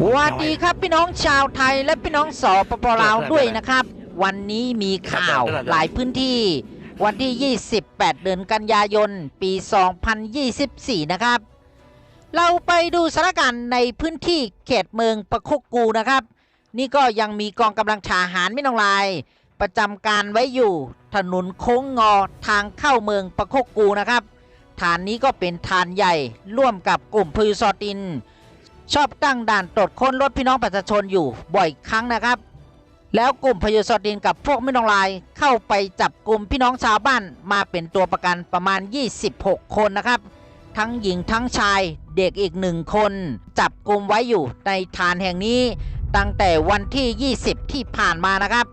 สวัสดีครับพี่น้องชาวไทยและพี่น้องสปปลาวด้วยนะครับ วันนี้มีข่าวหลายพื้นที่ วันที่ 28 เดือนกันยายน ปี 2024 นะครับ เราไปดูสถานการณ์ในพื้นที่เขตเมืองประคกกูนะครับ นี่ก็ยังมีกองกำลังทหารไม่ต้องลาย ประจำการไว้อยู่ ถนนโค้งงอทางเข้าเมืองประคกกูนะครับ ฐานนี้ก็เป็นฐานใหญ่ร่วมกับกลุ่มพยุซอติน ชอบตั้งด่านตรวจค้นรถพี่น้องประชาชนอยู่บ่อยครั้งนะครับ แล้วกลุ่มพยุสอดินกับพวกไม่นองลาย เข้าไปจับกลุ่มพี่น้องชาวบ้านมาเป็นตัวประกันประมาณ 26 คนนะครับ ทั้งหญิงทั้งชายเด็กอีกหนึ่งคน จับกลุ่มไว้อยู่ในฐานแห่งนี้ ตั้งแต่วันที่ 20 ที่ผ่านมานะครับ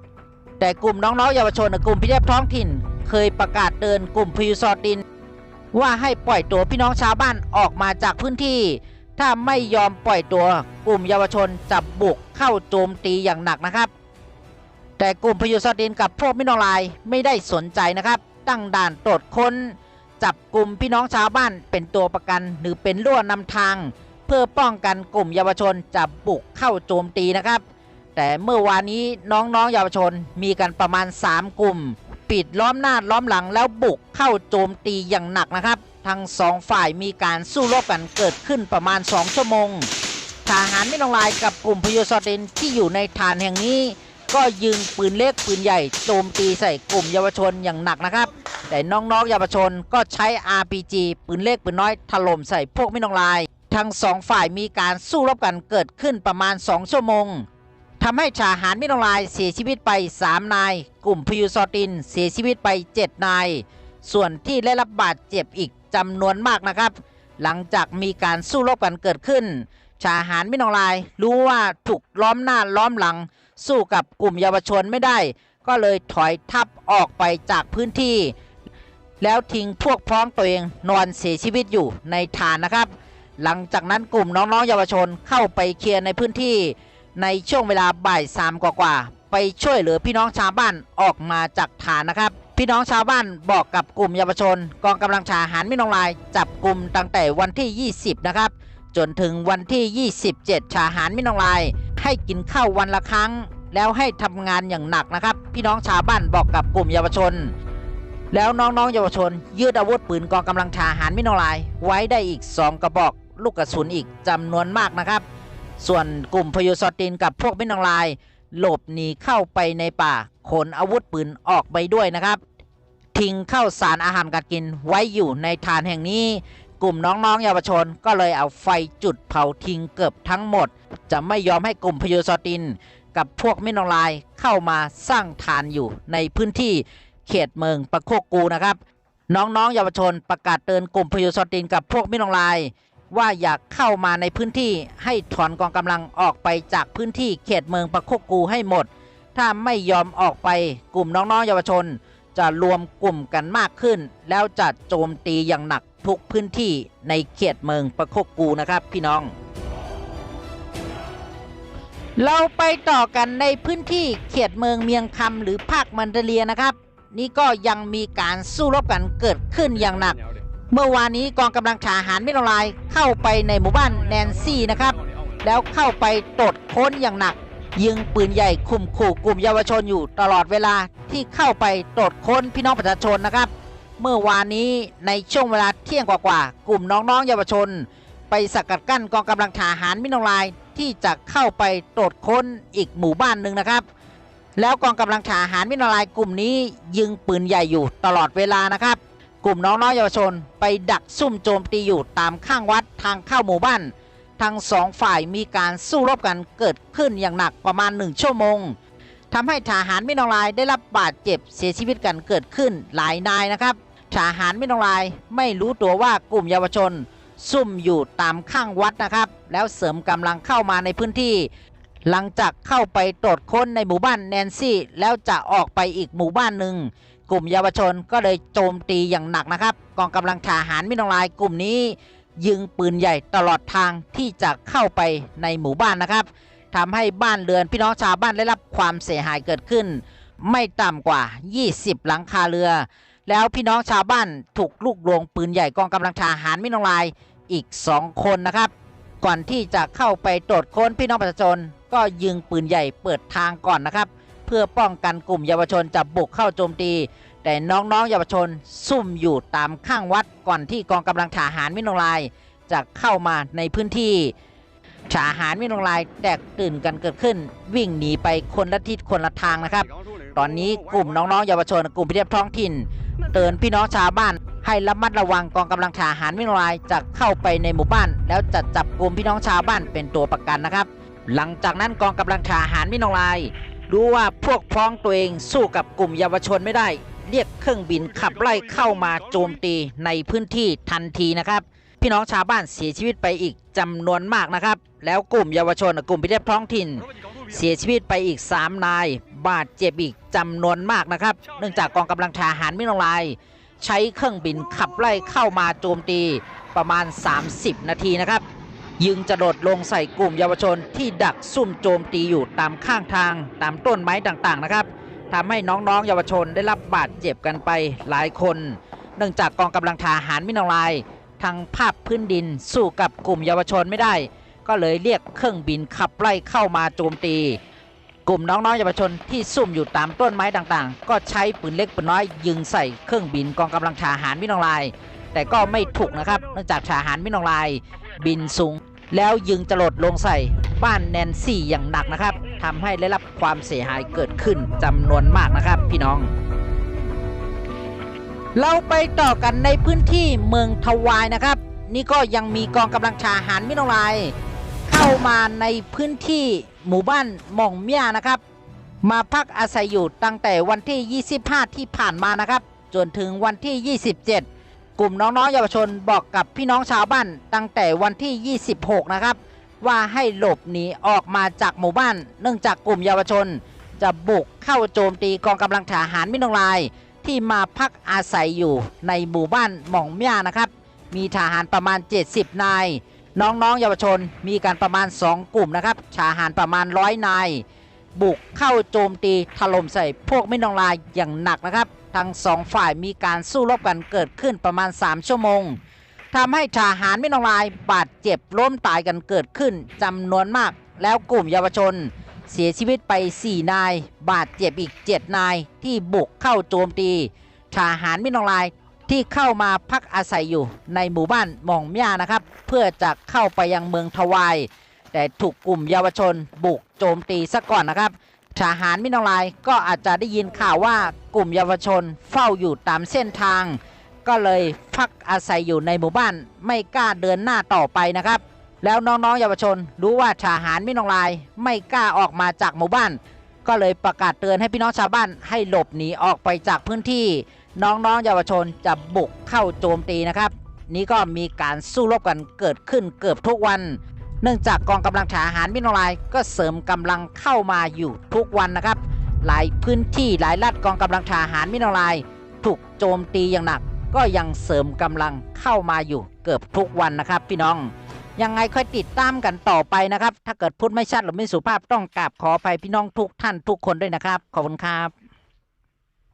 แต่กลุ่มน้องๆเยาวชนกลุ่มพิเทพท้องถิ่น เคยประกาศเตือนกลุ่มพยุสอดิน ว่าให้ปล่อยตัวพี่น้องชาวบ้านออกมาจากพื้นที่ ถ้าไม่ยอมปล่อยตัวกลุ่มเยาวชนจะบุกเข้าโจมตีอย่างหนักนะครับ แต่กลุ่มพยุสดินกับพวกมินองลายไม่ได้สนใจนะครับ ตั้งด่านตรวจค้น จับกลุ่มพี่น้องชาวบ้านเป็นตัวประกันหรือเป็นล่วนำทาง เพื่อป้องกันกลุ่มเยาวชนจะบุกเข้าโจมตีนะครับ แต่เมื่อวานนี้น้องๆเยาวชนมีกันประมาณ 3 กลุ่ม ปิดล้อมหน้าล้อมหลังแล้วบุกเข้าโจมตีอย่างหนักนะครับ ทั้งสองฝ่ายมีการสู้รบกันเกิดขึ้นประมาณ 2 ชั่วโมง ทหารไม่ลองลายกับกลุ่มพยุสดินที่อยู่ในฐานแห่งนี้ ก็ยิงปืนเล็กปืนใหญ่โจมตีใส่กลุ่มเยาวชนอย่างหนักนะครับ แต่น้องๆเยาวชนก็ใช้ RPG ปืนเล็กปืนน้อยถล่มใส่พวกไม่ลองลาย ทั้งสองฝ่ายมีการสู้รบกันเกิดขึ้นประมาณ 2 ชั่วโมงทำให้ทหารมิตรลายเสียชีวิตไป 3 นาย กลุ่มพิวซอตินเสียชีวิตไป 7 นาย ส่วนที่ได้รับบาดเจ็บอีก จำนวนมากนะครับ หลังจากมีการสู้รบกันเกิดขึ้นทหารมิตรลายรู้ว่าถูกล้อมหน้าล้อมหลัง สู้กับกลุ่มเยาวชนไม่ได้ ก็เลยถอยทับออกไปจากพื้นที่ แล้วทิ้งพวกพ้องตัวเองนอนเสียชีวิตอยู่ในฐานนะครับ หลังจากนั้นกลุ่มน้องๆเยาวชนเข้าไปเคลียร์ในพื้นที่ ในช่วงเวลาบ่ายสามกว่า ไปช่วยเหลือพี่น้องชาวบ้านออกมาจากฐานนะครับ พี่น้องชาวบ้านบอกกับกลุ่มเยาวชน กองกำลังทหารมินองลาย จับกลุ่มตั้งแต่วันที่ 20 นะครับ จนถึงวันที่ 27ทหารมินองลาย ให้กินข้าววันละครั้ง แล้วให้ทำงานอย่างหนักนะครับ พี่น้องชาวบ้านบอกกับกลุ่มเยาวชน แล้วน้องๆเยาวชน ยืดอาวุธปืนกองกำลังทหารมินองลาย ไว้ได้อีก 2 กระบอกลูกกระสุนอีกจำนวนมากนะครับ ส่วนกลุ่มพยุสตินกับพวกมินองลาย หลบหนีเข้าไปในป่า ขนอาวุธปืนออกไปด้วยนะครับ ทิ้งข้าวสารอาหารการกินไว้อยู่ในฐานแห่งนี้ กลุ่มน้องๆเยาวชนก็เลยเอาไฟจุดเผาทิ้งเกือบทั้งหมด จะไม่ยอมให้กลุ่มพยุสติน กับพวกมินองลายเข้ามาสร้างฐานอยู่ในพื้นที่เขตเมืองประโคกูนะครับ น้องๆเยาวชนประกาศเตือนกลุ่มพยุสตินกับพวกมินองลาย ว่าอยากเข้ามาในพื้นที่ให้ถอนกองกำลังออกไปจากพื้นที่เขตเมืองประโคกกูให้หมด ถ้าไม่ยอมออกไปกลุ่มน้องๆเยาวชน จะรวมกลุ่มกันมากขึ้น แล้วจะโจมตีอย่างหนักทุกพื้นที่ในเขตเมืองประโคกกูนะครับพี่น้อง เราไปต่อกันในพื้นที่เขตเมืองเมียงคำหรือภาคมันเดเลียนะครับ นี่ก็ยังมีการสู้รบกันเกิดขึ้นอย่างหนัก เมื่อวานนี้กองกำลังทหารมิตรลายเข้าไปในหมู่บ้านแนนซี่นะครับ แล้วเข้าไปตรวจค้นอย่างหนัก ยิงปืนใหญ่คุมขู่กลุ่มเยาวชนอยู่ตลอดเวลาที่เข้าไปตรวจค้นพี่น้องประชาชนนะครับ เมื่อวานนี้ในช่วงเวลาเที่ยงกว่าๆกลุ่มน้องๆเยาวชน ไปสกัดกั้นกองกำลังทหารมิตรลายที่จะเข้าไปตรวจค้นอีกหมู่บ้านหนึ่งนะครับ แล้วกองกำลังทหารมิตรลายกลุ่มนี้ยิงปืนใหญ่อยู่ตลอดเวลานะครับ กลุ่มน้องๆเยาวชนไปดักซุ่มโจมตีอยู่ตามข้างวัดทางเข้าหมู่บ้าน ทั้งสองฝ่ายมีการสู้รบกันเกิดขึ้นอย่างหนักประมาณหนึ่งชั่วโมงทำให้ทหารมินองลายได้รับบาดเจ็บเสียชีวิตกันเกิดขึ้นหลายนายนะครับทหารมินองลายไม่รู้ตัวว่ากลุ่มเยาวชน ซุ่มอยู่ตามข้างวัดนะครับ แล้วเสริมกำลังเข้ามาในพื้นที่ หลังจากเข้าไปตรวจค้นในหมู่บ้านแนนซี่ แล้วจะออกไปอีกหมู่บ้านหนึ่ง กลุ่มเยาวชนก็เลยโจมตีอย่างหนักนะครับ กองกำลังทหารมินองลายกลุ่มนี้ ยิงปืนใหญ่ตลอดทางที่จะเข้าไปในหมู่บ้านนะครับทำให้บ้านเรือนพี่น้องชาวบ้านได้รับความเสียหายเกิดขึ้น ไม่ต่ำกว่า 20 หลังคาเรือ แล้วพี่น้องชาวบ้านถูกลูกหลวงปืนใหญ่กองกำลังทหารมินองลายอีก 2 คนนะครับ ก่อนที่จะเข้าไปตรวจค้นพี่น้องประชาชนก็ยิงปืนใหญ่เปิดทางก่อนนะครับ พื่อป้องกันกลุ่มเยาวชนจะบุกเข้าโจมตี แต่น้องๆเยาวชนซุ่มอยู่ตามข้างวัดก่อนที่กองกำลังทหารมิโนลายจะเข้ามาในพื้นที่ทหารมิโนลายแตกตื่นกันเกิดขึ้น วิ่งหนีไปคนละทิศคนละทางนะครับ ตอนนี้กลุ่มน้องๆเยาวชน กลุ่มพิเทพท้องถิ่นเตือนพี่น้องชาวบ้านให้ระมัดระวังกองกำลังทหารมิโนลายจะเข้าไปในหมู่บ้าน แล้วจะจับกลุ่มพี่น้องชาวบ้านเป็นตัวประกันนะครับ หลังจากนั้นกองกำลังทหารมิโนลาย รู้ว่าพวกพ้องตัวเองสู้กับกลุ่มเยาวชนไม่ได้ เรียกเครื่องบินขับไล่เข้ามาโจมตีในพื้นที่ทันทีนะครับ พี่น้องชาวบ้านเสียชีวิตไปอีกจำนวนมากนะครับ แล้วกลุ่มเยาวชนกลุ่มพิเทพท้องถิ่น เสียชีวิตไปอีก 3 นาย บาดเจ็บอีกจำนวนมากนะครับ เนื่องจากกองกำลังทหารมิโนลาย ใช้เครื่องบินขับไล่เข้ามาโจมตีประมาณ 30 นาทีนะครับ ยิงจะโดดลงใส่กลุ่มเยาวชนที่ดักซุ่มโจมตีอยู่ตามข้างทางตามต้นไม้ต่างๆนะครับทำให้น้องๆ เยาวชนได้รับบาดเจ็บกันไปหลายคน เนื่องจากกองกำลังทหารมิโนลายทางภาพพื้นดินสู้กับกลุ่มเยาวชนไม่ได้ ก็เลยเรียกเครื่องบินขับไล่เข้ามาโจมตี กลุ่มน้องๆเยาวชนที่ซุ่มอยู่ตามต้นไม้ต่างๆ ก็ใช้ปืนเล็กปืนน้อยยิงใส่เครื่องบินกองกำลังทหารมิโนลาย แต่ก็ไม่ถูกนะครับ เนื่องจากทหารมิโนลาย บินสูง แล้วยิงจรดลงใส่บ้านแนนซี่อย่างหนักนะครับทำให้ได้รับความเสียหายเกิดขึ้นจำนวนมากนะครับ พี่น้อง เราไปต่อกันในพื้นที่เมืองทวายนะครับ นี่ก็ยังมีกองกำลังทหารมิโนลาย เข้ามาในพื้นที่หมู่บ้านหม่องเมียนะครับ มาพักอาศัยอยู่ตั้งแต่วันที่ 25 ที่ผ่านมานะครับ จนถึงวันที่ 27 กลุ่มน้องๆเยาวชนบอกกับพี่น้องชาวบ้านตั้งแต่วันที่ 26 นะครับ ว่าให้หลบหนีออกมาจากหมู่บ้าน เนื่องจากกลุ่มเยาวชน จะบุกเข้าโจมตีกองกำลังทหารมิโนลาย ที่มาพักอาศัยอยู่ในหมู่บ้านหม่องเมียนะครับ มีทหารประมาณ 70 นาย น้องๆเยาวชนมีกันประมาณ 2 กลุ่มนะครับทหารประมาณร้อยนายบุกเข้าโจมตีถล่มใส่พวกมินงลายอย่างหนักนะครับ ทั้งสองฝ่ายมีการสู้รบกันเกิดขึ้นประมาณ 3 ชั่วโมงทำให้ทหารมินองลายบาดเจ็บล้มตายกันเกิดขึ้นจำนวนมาก แล้วกลุ่มเยาวชน เสียชีวิตไป 4 นาย บาดเจ็บอีก 7 นายที่บุกเข้าโจมตีทหารมินองลายที่เข้ามาพักอาศัยอยู่ในหมู่บ้านมองม่านะครับ เพื่อจะเข้าไปยังเมืองทวาย แต่ถูกกลุ่มเยาวชนบุกโจมตีซะก่อนนะครับ ทหารมินองลายก็อาจจะได้ยินข่าวว่ากลุ่มเยาวชนเฝ้าอยู่ตามเส้นทาง ก็เลยพักอาศัยอยู่ในหมู่บ้านไม่กล้าเดินหน้าต่อไปนะครับ แล้วน้องๆเยาวชนรู้ว่าทหารมินองลายไม่กล้าออกมาจากหมู่บ้าน ก็เลยประกาศเตือนให้พี่น้องชาวบ้านให้หลบหนีออกไปจากพื้นที่ น้องๆเยาวชนจะบุกเข้าโจมตีนะครับ นี้ก็มีการสู้รบกันเกิดขึ้นเกือบทุกวัน เนื่องจากกองกำลังทหารมิโนลายก็เสริมกำลังเข้ามาอยู่ทุกวันนะครับ หลายพื้นที่หลายรัฐกองกำลังทหารมิโนลายถูกโจมตีอย่างหนัก ก็ยังเสริมกำลังเข้ามาอยู่เกือบทุกวันนะครับ พี่น้องยังไงค่อยติดตามกันต่อไปนะครับ ถ้าเกิดพูดไม่ชัดหรือไม่สุภาพต้องกราบขออภัยพี่น้องทุกท่านทุกคนด้วยนะครับ ขอบคุณครับ